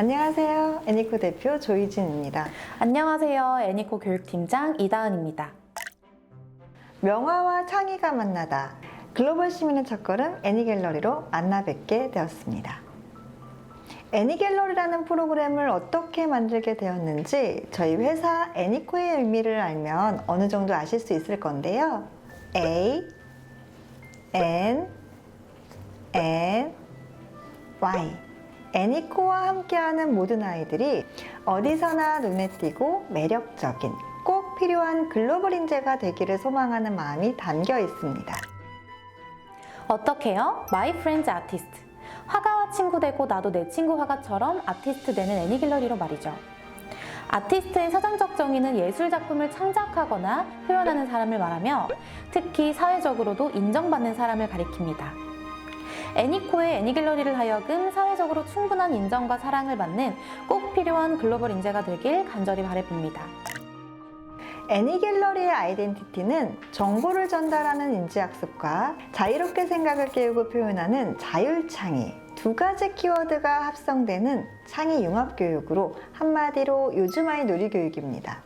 안녕하세요. 애니코 대표 조희진입니다. 안녕하세요. 애니코 교육팀장 이다은입니다. 명화와 창의가 만나다. 글로벌 시민의 첫걸음 애니갤러리로 만나 뵙게 되었습니다. 애니갤러리라는 프로그램을 어떻게 만들게 되었는지 저희 회사 애니코의 의미를 알면 어느 정도 아실 수 있을 건데요. A, N, N, Y. 애니코와 함께하는 모든 아이들이 어디서나 눈에 띄고 매력적인 꼭 필요한 글로벌 인재가 되기를 소망하는 마음이 담겨 있습니다. 어떻게요? 마이 프렌즈 아티스트. 화가와 친구 되고 나도 내 친구 화가처럼 아티스트 되는 애니갤러리로 말이죠. 아티스트의 사전적 정의는 예술 작품을 창작하거나 표현하는 사람을 말하며 특히 사회적으로도 인정받는 사람을 가리킵니다. 애니코의 애니갤러리를 하여금 사회적으로 충분한 인정과 사랑을 받는 꼭 필요한 글로벌 인재가 되길 간절히 바라봅니다. 애니갤러리의 아이덴티티는 정보를 전달하는 인지학습과 자유롭게 생각을 깨우고 표현하는 자율창의 두 가지 키워드가 합성되는 창의 융합교육으로 한마디로 요즘 아이 놀이교육입니다.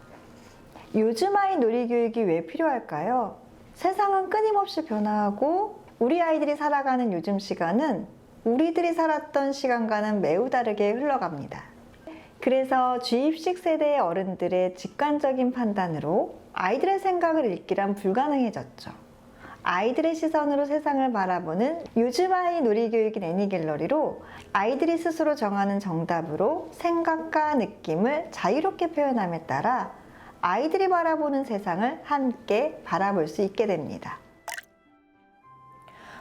요즘 아이 놀이교육이 왜 필요할까요? 세상은 끊임없이 변화하고 우리 아이들이 살아가는 요즘 시간은 우리들이 살았던 시간과는 매우 다르게 흘러갑니다. 그래서 주입식 세대의 어른들의 직관적인 판단으로 아이들의 생각을 읽기란 불가능해졌죠. 아이들의 시선으로 세상을 바라보는 요즘 아이 놀이교육인 애니갤러리로 아이들이 스스로 정하는 정답으로 생각과 느낌을 자유롭게 표현함에 따라 아이들이 바라보는 세상을 함께 바라볼 수 있게 됩니다.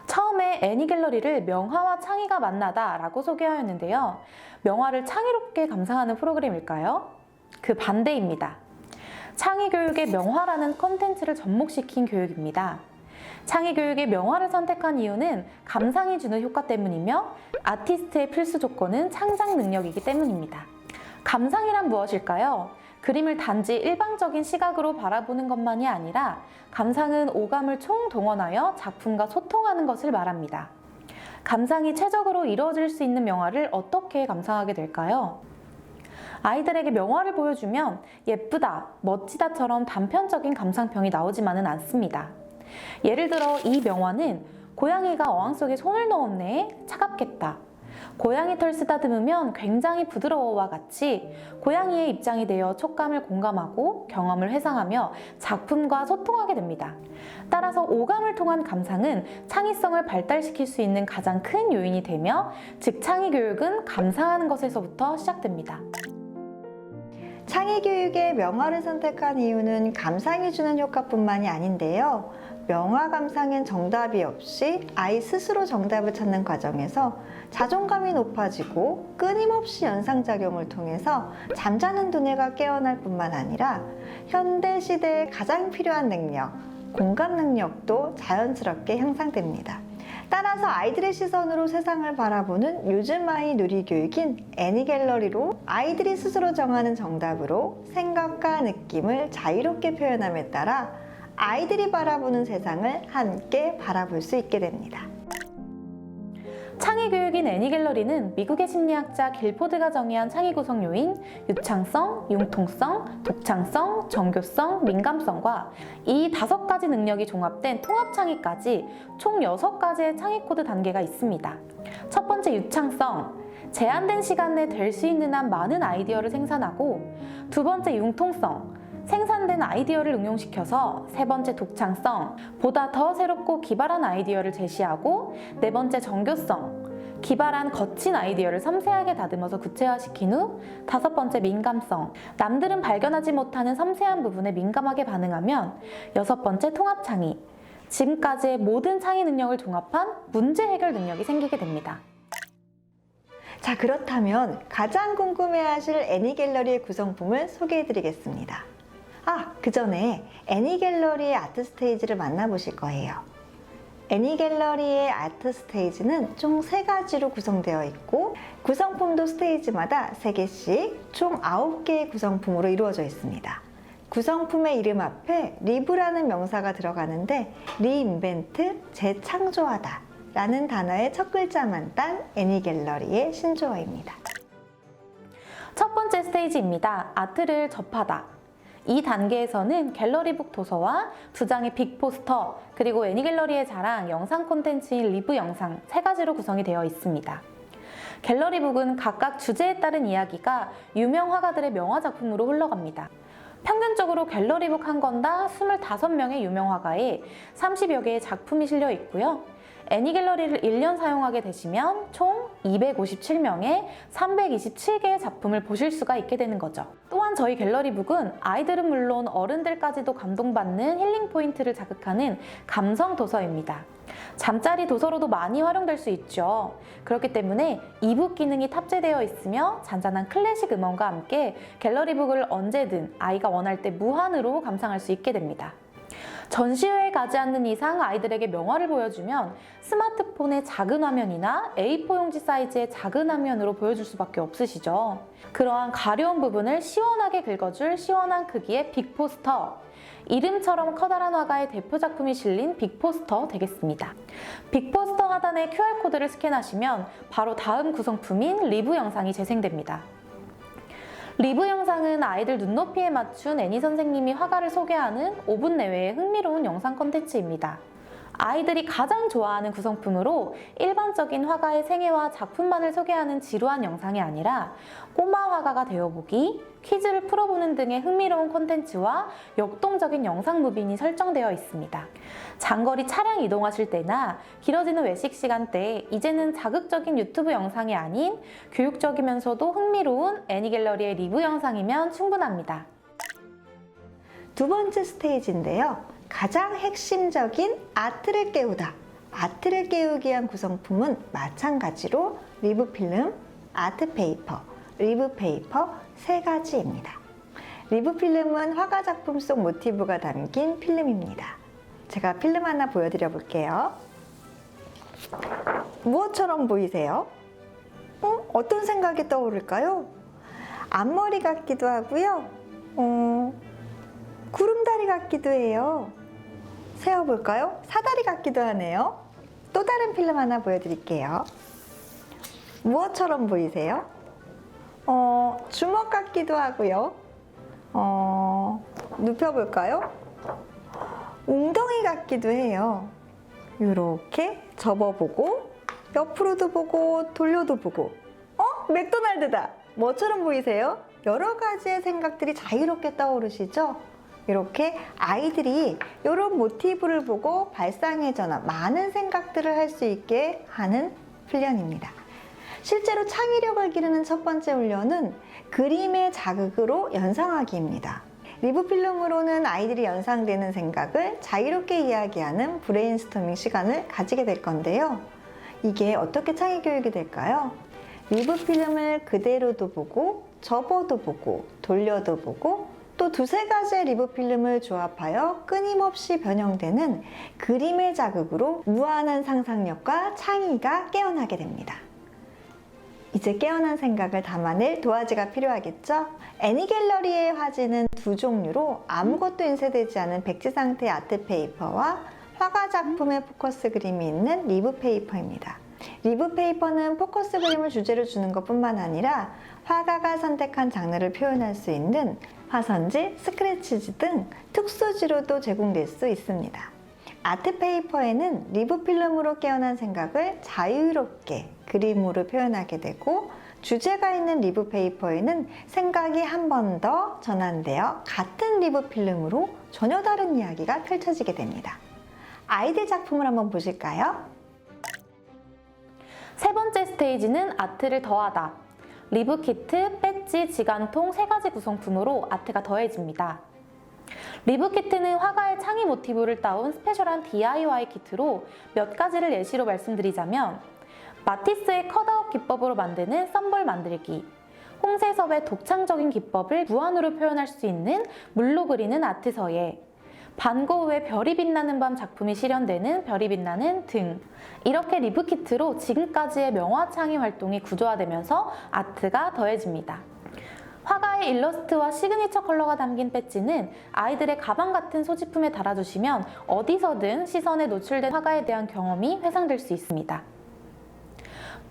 처음에 애니 갤러리를 명화와 창의가 만나다 라고 소개하였는데요. 명화를 창의롭게 감상하는 프로그램일까요? 그 반대입니다. 창의 교육의 명화라는 컨텐츠를 접목시킨 교육입니다. 창의 교육의 명화를 선택한 이유는 감상이 주는 효과 때문이며 아티스트의 필수 조건은 창작 능력이기 때문입니다. 감상이란 무엇일까요? 그림을 단지 일방적인 시각으로 바라보는 것만이 아니라 감상은 오감을 총동원하여 작품과 소통하는 것을 말합니다. 감상이 최적으로 이루어질 수 있는 명화를 어떻게 감상하게 될까요? 아이들에게 명화를 보여주면 예쁘다, 멋지다처럼 단편적인 감상평이 나오지만은 않습니다. 예를 들어 이 명화는 고양이가 어항 속에 손을 넣었네, 차갑겠다. 고양이 털 쓰다듬으면 굉장히 부드러워와 같이 고양이의 입장이 되어 촉감을 공감하고 경험을 회상하며 작품과 소통하게 됩니다. 따라서 오감을 통한 감상은 창의성을 발달시킬 수 있는 가장 큰 요인이 되며 즉 창의 교육은 감상하는 것에서부터 시작됩니다. 창의 교육의 명화를 선택한 이유는 감상이 주는 효과뿐만이 아닌데요. 명화 감상엔 정답이 없이 아이 스스로 정답을 찾는 과정에서 자존감이 높아지고 끊임없이 연상작용을 통해서 잠자는 두뇌가 깨어날 뿐만 아니라 현대 시대에 가장 필요한 능력, 공감 능력도 자연스럽게 향상됩니다. 따라서 아이들의 시선으로 세상을 바라보는 요즘 아이 놀이교육인 애니갤러리로 아이들이 스스로 정하는 정답으로 생각과 느낌을 자유롭게 표현함에 따라 아이들이 바라보는 세상을 함께 바라볼 수 있게 됩니다. 창의 교육인 애니 갤러리는 미국의 심리학자 길포드가 정의한 창의 구성 요인 유창성, 융통성, 독창성, 정교성, 민감성과 이 다섯 가지 능력이 종합된 통합 창의까지 총 여섯 가지의 창의 코드 단계가 있습니다. 첫 번째 유창성, 제한된 시간 내 될 수 있는 한 많은 아이디어를 생산하고 두 번째 융통성, 생산된 아이디어를 응용시켜서 세 번째 독창성, 보다 더 새롭고 기발한 아이디어를 제시하고 네 번째 정교성, 기발한 거친 아이디어를 섬세하게 다듬어서 구체화시킨 후 다섯 번째 민감성, 남들은 발견하지 못하는 섬세한 부분에 민감하게 반응하면 여섯 번째 통합 창의, 지금까지의 모든 창의 능력을 종합한 문제 해결 능력이 생기게 됩니다. 자, 그렇다면 가장 궁금해하실 애니갤러리의 구성품을 소개해드리겠습니다. 아, 그 전에 애니 갤러리의 아트 스테이지를 만나보실 거예요. 애니 갤러리의 아트 스테이지는 총 세 가지로 구성되어 있고 구성품도 스테이지마다 3개씩 총 9개의 구성품으로 이루어져 있습니다. 구성품의 이름 앞에 리브라는 명사가 들어가는데 리인벤트, 재창조하다 라는 단어의 첫 글자만 딴 애니 갤러리의 신조어입니다. 첫 번째 스테이지입니다. 아트를 접하다. 이 단계에서는 갤러리북 도서와 두 장의 빅 포스터, 그리고 애니갤러리의 자랑 영상 콘텐츠인 리뷰 영상 세 가지로 구성이 되어 있습니다. 갤러리북은 각각 주제에 따른 이야기가 유명 화가들의 명화 작품으로 흘러갑니다. 평균적으로 갤러리북 한 권당 25명의 유명 화가의 30여 개의 작품이 실려 있고요. 애니갤러리를 1년 사용하게 되시면 총 257명의 327개의 작품을 보실 수가 있게 되는 거죠. 또한 저희 갤러리북은 아이들은 물론 어른들까지도 감동받는 힐링 포인트를 자극하는 감성 도서입니다. 잠자리 도서로도 많이 활용될 수 있죠. 그렇기 때문에 이북 기능이 탑재되어 있으며 잔잔한 클래식 음원과 함께 갤러리북을 언제든 아이가 원할 때 무한으로 감상할 수 있게 됩니다. 전시회에 가지 않는 이상 아이들에게 명화를 보여주면 스마트폰의 작은 화면이나 A4 용지 사이즈의 작은 화면으로 보여줄 수밖에 없으시죠. 그러한 가려운 부분을 시원하게 긁어줄 시원한 크기의 빅포스터. 이름처럼 커다란 화가의 대표 작품이 실린 빅포스터 되겠습니다. 빅포스터 하단의 QR코드를 스캔하시면 바로 다음 구성품인 리뷰 영상이 재생됩니다. 리뷰 영상은 아이들 눈높이에 맞춘 애니 선생님이 화가를 소개하는 5분 내외의 흥미로운 영상 컨텐츠입니다. 아이들이 가장 좋아하는 구성품으로 일반적인 화가의 생애와 작품만을 소개하는 지루한 영상이 아니라 꼬마 화가가 되어보기, 퀴즈를 풀어보는 등의 흥미로운 콘텐츠와 역동적인 영상 무빙이 설정되어 있습니다. 장거리 차량 이동하실 때나 길어지는 외식 시간대에 이제는 자극적인 유튜브 영상이 아닌 교육적이면서도 흥미로운 애니갤러리의 리뷰 영상이면 충분합니다. 두 번째 스테이지인데요. 가장 핵심적인 아트를 깨우다. 아트를 깨우기 위한 구성품은 마찬가지로 리브 필름, 아트 페이퍼, 리브 페이퍼 세 가지입니다. 리브 필름은 화가 작품 속 모티브가 담긴 필름입니다. 제가 필름 하나 보여드려 볼게요. 무엇처럼 보이세요? 어? 어떤 생각이 떠오를까요? 앞머리 같기도 하고요. 어, 구름다리 같기도 해요. 세어볼까요? 사다리 같기도 하네요. 또 다른 필름 하나 보여드릴게요. 무엇처럼 보이세요? 어, 주먹 같기도 하고요. 어, 눕혀볼까요? 웅덩이 같기도 해요. 이렇게 접어보고, 옆으로도 보고, 돌려도 보고. 어? 맥도날드다! 뭐처럼 보이세요? 여러 가지의 생각들이 자유롭게 떠오르시죠? 이렇게 아이들이 이런 모티브를 보고 발상의 전환, 많은 생각들을 할 수 있게 하는 훈련입니다. 실제로 창의력을 기르는 첫 번째 훈련은 그림의 자극으로 연상하기입니다. 리브 필름으로는 아이들이 연상되는 생각을 자유롭게 이야기하는 브레인스토밍 시간을 가지게 될 건데요. 이게 어떻게 창의 교육이 될까요? 리브 필름을 그대로도 보고, 접어도 보고, 돌려도 보고, 또 두세 가지의 리브 필름을 조합하여 끊임없이 변형되는 그림의 자극으로 무한한 상상력과 창의가 깨어나게 됩니다. 이제 깨어난 생각을 담아낼 도화지가 필요하겠죠? 애니 갤러리의 화지는 두 종류로 아무것도 인쇄되지 않은 백지 상태의 아트 페이퍼와 화가 작품의 포커스 그림이 있는 리브 페이퍼입니다. 리브 페이퍼는 포커스 그림을 주제로 주는 것 뿐만 아니라 화가가 선택한 장르를 표현할 수 있는 화선지, 스크래치지 등 특수지로도 제공될 수 있습니다. 아트 페이퍼에는 리브 필름으로 깨어난 생각을 자유롭게 그림으로 표현하게 되고 주제가 있는 리브 페이퍼에는 생각이 한 번 더 전환되어 같은 리브 필름으로 전혀 다른 이야기가 펼쳐지게 됩니다. 아이들 작품을 한번 보실까요? 세 번째 스테이지는 아트를 더하다. 리브 키트, 배지, 지간통 세 가지 구성품으로 아트가 더해집니다. 리브 키트는 화가의 창의 모티브를 따온 스페셜한 DIY 키트로 몇 가지를 예시로 말씀드리자면 마티스의 컷아웃 기법으로 만드는 썬벌 만들기, 홍세섭의 독창적인 기법을 무한으로 표현할 수 있는 물로 그리는 아트 서예, 반고흐의 별이 빛나는 밤 작품이 실현되는 별이 빛나는 등 이렇게 리브 키트로 지금까지의 명화 창의 활동이 구조화되면서 아트가 더해집니다. 화가의 일러스트와 시그니처 컬러가 담긴 배지는 아이들의 가방 같은 소지품에 달아주시면 어디서든 시선에 노출된 화가에 대한 경험이 회상될 수 있습니다.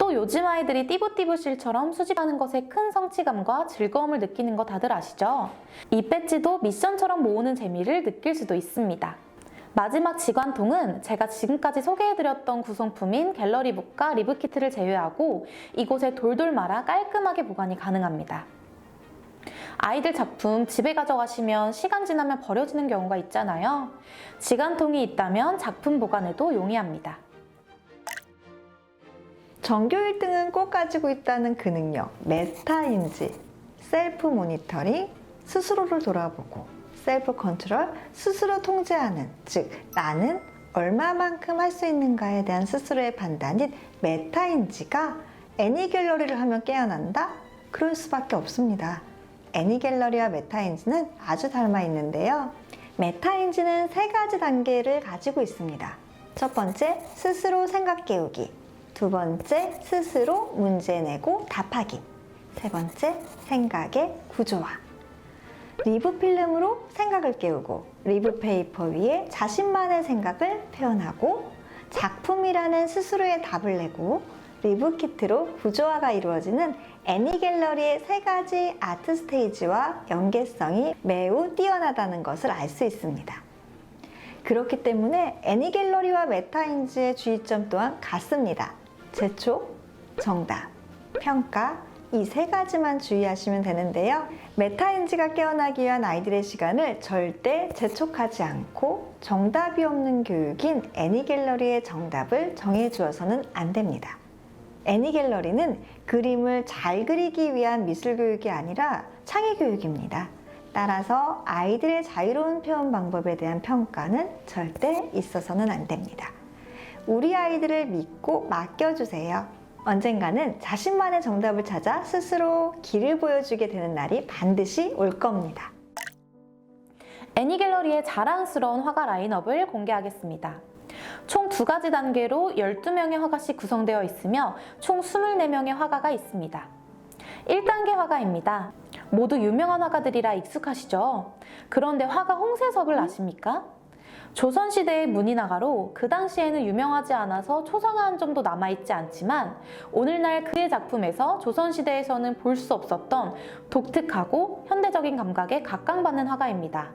또 요즘 아이들이 띠부띠부실처럼 수집하는 것에 큰 성취감과 즐거움을 느끼는 거 다들 아시죠? 이 배지도 미션처럼 모으는 재미를 느낄 수도 있습니다. 마지막 지관통은 제가 지금까지 소개해드렸던 구성품인 갤러리북과 리브키트를 제외하고 이곳에 돌돌 말아 깔끔하게 보관이 가능합니다. 아이들 작품 집에 가져가시면 시간 지나면 버려지는 경우가 있잖아요. 지관통이 있다면 작품 보관에도 용이합니다. 전교 1등은 꼭 가지고 있다는 그 능력, 메타인지, 셀프 모니터링, 스스로를 돌아보고, 셀프 컨트롤, 스스로 통제하는, 즉, 나는 얼마만큼 할 수 있는가에 대한 스스로의 판단인 메타인지가 애니 갤러리를 하면 깨어난다? 그럴 수밖에 없습니다. 애니 갤러리와 메타인지는 아주 닮아 있는데요. 메타인지는 세 가지 단계를 가지고 있습니다. 첫 번째, 스스로 생각 깨우기. 두 번째, 스스로 문제 내고 답하기. 세 번째, 생각의 구조화. 리브 필름으로 생각을 깨우고, 리브 페이퍼 위에 자신만의 생각을 표현하고, 작품이라는 스스로의 답을 내고, 리브 키트로 구조화가 이루어지는 애니 갤러리의 세 가지 아트 스테이지와 연계성이 매우 뛰어나다는 것을 알 수 있습니다. 그렇기 때문에 애니 갤러리와 메타인지의 주의점 또한 같습니다. 재촉, 정답, 평가 이 세 가지만 주의하시면 되는데요. 메타인지가 깨어나기 위한 아이들의 시간을 절대 재촉하지 않고 정답이 없는 교육인 애니갤러리의 정답을 정해주어서는 안 됩니다. 애니갤러리는 그림을 잘 그리기 위한 미술 교육이 아니라 창의 교육입니다. 따라서 아이들의 자유로운 표현 방법에 대한 평가는 절대 있어서는 안 됩니다. 우리 아이들을 믿고 맡겨주세요. 언젠가는 자신만의 정답을 찾아 스스로 길을 보여주게 되는 날이 반드시 올 겁니다. 애니갤러리의 자랑스러운 화가 라인업을 공개하겠습니다. 총 두 가지 단계로 12명의 화가씩 구성되어 있으며 총 24명의 화가가 있습니다. 1단계 화가입니다. 모두 유명한 화가들이라 익숙하시죠? 그런데 화가 홍세섭을 아십니까? 조선시대의 문인화가로 그 당시에는 유명하지 않아서 초상화한 점도 남아있지 않지만 오늘날 그의 작품에서 조선시대에서는 볼 수 없었던 독특하고 현대적인 감각에 각광받는 화가입니다.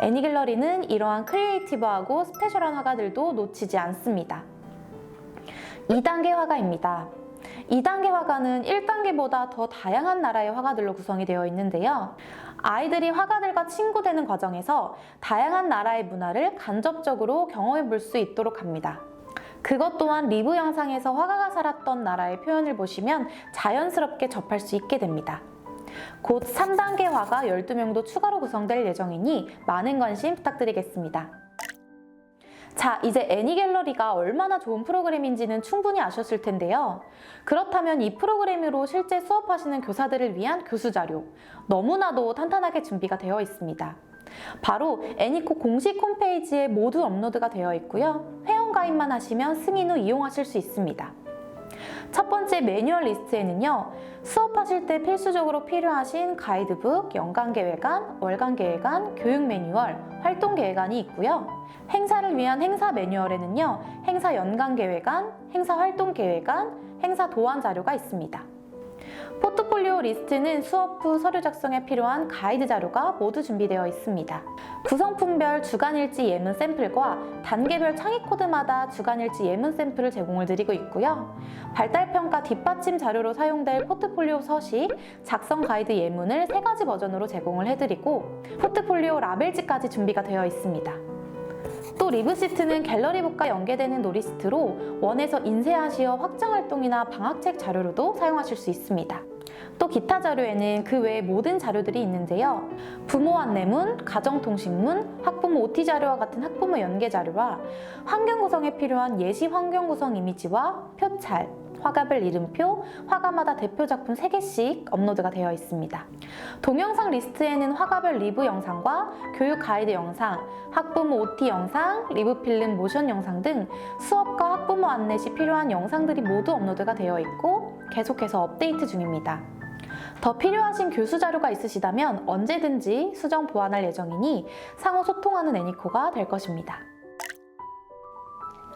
애니갤러리는 이러한 크리에이티브하고 스페셜한 화가들도 놓치지 않습니다. 2단계 화가입니다. 2단계 화가는 1단계보다 더 다양한 나라의 화가들로 구성이 되어 있는데요. 아이들이 화가들과 친구되는 과정에서 다양한 나라의 문화를 간접적으로 경험해 볼 수 있도록 합니다. 그것 또한 리뷰 영상에서 화가가 살았던 나라의 표현을 보시면 자연스럽게 접할 수 있게 됩니다. 곧 3단계 화가 12명도 추가로 구성될 예정이니 많은 관심 부탁드리겠습니다. 자, 이제 애니갤러리가 얼마나 좋은 프로그램인지는 충분히 아셨을 텐데요. 그렇다면 이 프로그램으로 실제 수업하시는 교사들을 위한 교수 자료 너무나도 탄탄하게 준비가 되어 있습니다. 바로 애니코 공식 홈페이지에 모두 업로드가 되어 있고요. 회원 가입만 하시면 승인 후 이용하실 수 있습니다. 첫 번째 매뉴얼 리스트에는요, 수업하실 때 필수적으로 필요하신 가이드북, 연간 계획안, 월간 계획안, 교육 매뉴얼, 활동 계획안이 있고요. 행사를 위한 행사 매뉴얼에는요, 행사 연간 계획안, 행사 활동 계획안, 행사 도안 자료가 있습니다. 포트폴리오 리스트는 수업 후 서류 작성에 필요한 가이드 자료가 모두 준비되어 있습니다. 구성품별 주간일지 예문 샘플과 단계별 창의 코드마다 주간일지 예문 샘플을 제공을 드리고 있고요. 발달평가 뒷받침 자료로 사용될 포트폴리오 서식, 작성 가이드 예문을 세 가지 버전으로 제공을 해드리고 포트폴리오 라벨지까지 준비가 되어 있습니다. 또 리브시트는 갤러리북과 연계되는 노리시트로 원에서 인쇄하시어 확장 활동이나 방학책 자료로도 사용하실 수 있습니다. 또 기타 자료에는 그 외의 모든 자료들이 있는데요. 부모 안내문, 가정통신문, 학부모 OT 자료와 같은 학부모 연계 자료와 환경 구성에 필요한 예시 환경 구성 이미지와 표찰, 화가별 이름표, 화가마다 대표 작품 3개씩 업로드가 되어 있습니다. 동영상 리스트에는 화가별 리뷰 영상과 교육 가이드 영상, 학부모 OT 영상, 리뷰 필름 모션 영상 등 수업과 학부모 안내 시 필요한 영상들이 모두 업로드가 되어 있고 계속해서 업데이트 중입니다. 더 필요하신 교수 자료가 있으시다면 언제든지 수정 보완할 예정이니 상호 소통하는 애니코가 될 것입니다.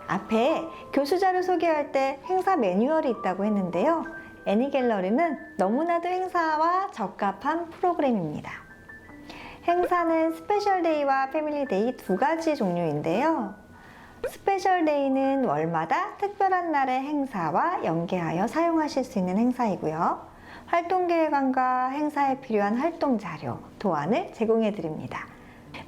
앞에 교수자료 소개할 때 행사 매뉴얼이 있다고 했는데요. 애니갤러리는 너무나도 행사와 적합한 프로그램입니다. 행사는 스페셜데이와 패밀리데이 두 가지 종류인데요. 스페셜데이는 월마다 특별한 날의 행사와 연계하여 사용하실 수 있는 행사이고요. 활동계획안과 행사에 필요한 활동 자료, 도안을 제공해 드립니다.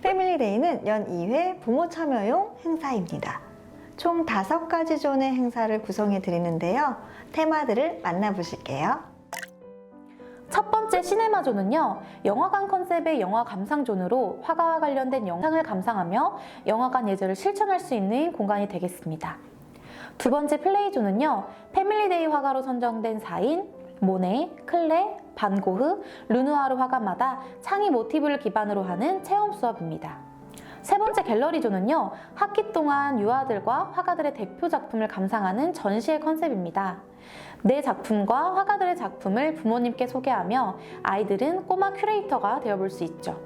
패밀리데이는 연 2회 부모 참여용 행사입니다. 총 5가지 존의 행사를 구성해 드리는데요. 테마들을 만나보실게요. 첫 번째 시네마존은요, 영화관 컨셉의 영화 감상존으로 화가와 관련된 영상을 감상하며 영화관 예절을 실천할 수 있는 공간이 되겠습니다. 두 번째 플레이존은요, 패밀리데이 화가로 선정된 4인, 모네, 클레, 반고흐, 르누아르 화가마다 창의 모티브를 기반으로 하는 체험 수업입니다. 세 번째 갤러리존은요, 학기 동안 유아들과 화가들의 대표 작품을 감상하는 전시의 컨셉입니다. 내 작품과 화가들의 작품을 부모님께 소개하며 아이들은 꼬마 큐레이터가 되어볼 수 있죠.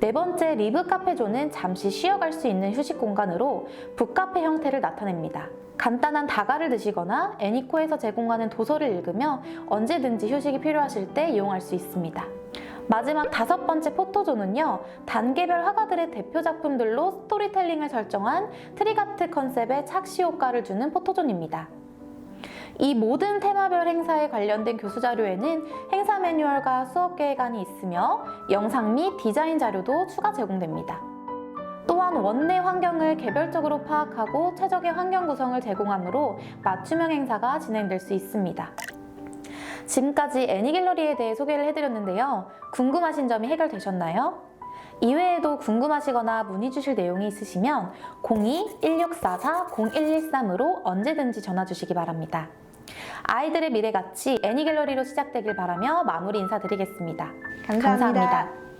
네 번째 리브 카페존은 잠시 쉬어갈 수 있는 휴식 공간으로 북카페 형태를 나타냅니다. 간단한 다가를 드시거나 애니코에서 제공하는 도서를 읽으며 언제든지 휴식이 필요하실 때 이용할 수 있습니다. 마지막 다섯 번째 포토존은요, 단계별 화가들의 대표 작품들로 스토리텔링을 설정한 트리가트 컨셉의 착시 효과를 주는 포토존입니다. 이 모든 테마별 행사에 관련된 교수 자료에는 행사 매뉴얼과 수업 계획안이 있으며 영상 및 디자인 자료도 추가 제공됩니다. 또한 원내 환경을 개별적으로 파악하고 최적의 환경 구성을 제공하므로 맞춤형 행사가 진행될 수 있습니다. 지금까지 애니갤러리에 대해 소개를 해드렸는데요. 궁금하신 점이 해결되셨나요? 이외에도 궁금하시거나 문의 주실 내용이 있으시면 02-1644-0113으로 언제든지 전화 주시기 바랍니다. 아이들의 미래같이 애니갤러리로 시작되길 바라며 마무리 인사드리겠습니다. 감사합니다. 감사합니다.